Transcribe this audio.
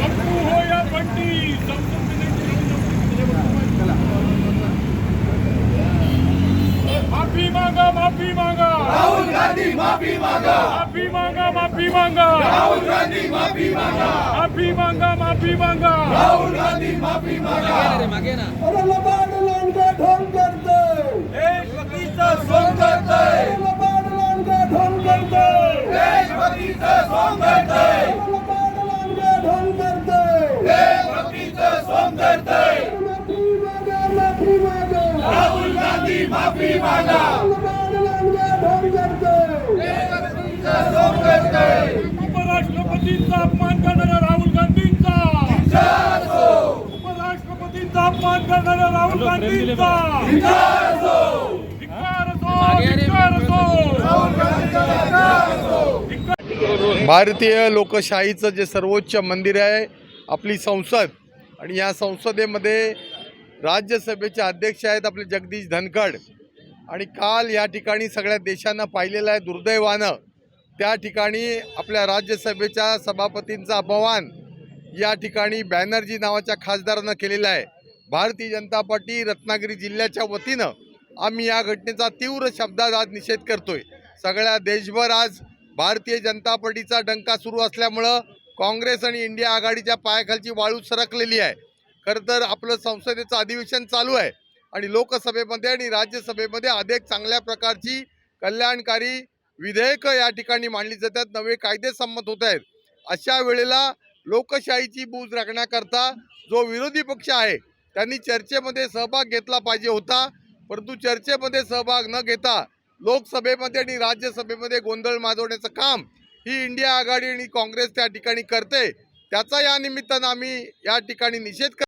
पप्पू हो या बंटी माफ़ी मांगा माफ़ी मांगा। राहुल गांधी माफ़ी मांगा। माफ़ी मांगा माफ़ी मांगा। राहुल गांधी माफ़ी मांगा। माफ़ी मांगा माफ़ी मांगा। राहुल गांधी माफ़ी मांगा। अरे लबाड लांडगा ढोंग उपराष्ट्रपतींचा अपमान करणाऱ्या राहुल गांधींचा। उपराष्ट्रपतींचा अपमान करणाऱ्या राहुल गांधींचा। भारतीय लोकशाहीचं जे सर्वोच्च मंदिर आहे आपली संसद. आणि या संसदेमध्ये राज्यसभेचे अध्यक्ष आहेत आपले जगदीश धनखड. आणि काल या ठिकाणी सगळ्या देशांना पाहिलेलं आहे दुर्दैवानं. त्या ठिकाणी आपल्या राज्यसभेच्या सभापतींचा अपमान या ठिकाणी बॅनर्जी नावाच्या खासदारानं केलेला आहे. भारतीय जनता पार्टी रत्नागिरी जिल्ह्याच्या वतीनं आम्ही या घटनेचा तीव्र शब्दात आज निषेध करतोय. सगळ्या देशभर आज भारतीय जनता पार्टीचा डंका सुरू असल्यामुळं काँग्रेस आणि इंडिया आघाडीच्या पायाखालची वाळू सरकलेली आहे. खरं तर आपलं संसदेचं अधिवेशन चालू आहे. आणि लोकसभेमध्ये आणि राज्यसभेमध्ये अधिक चांगल्या प्रकारची कल्याणकारी विधेयकं या ठिकाणी मांडली जातात नवे कायदे संमत होत आहेत. अशा वेळेला लोकशाहीची बूज राखण्याकरता जो विरोधी पक्ष आहे त्यांनी चर्चेमध्ये सहभाग घेतला पाहिजे होता. परंतु चर्चेमध्ये सहभाग न घेता लोकसभेमध्ये आणि राज्यसभेमध्ये गोंधळ माजवण्याचं काम ही इंडिया आघाडी आणि काँग्रेस त्या ठिकाणी करते. त्याचा या निमित्तानं आम्ही या ठिकाणी निषेध कर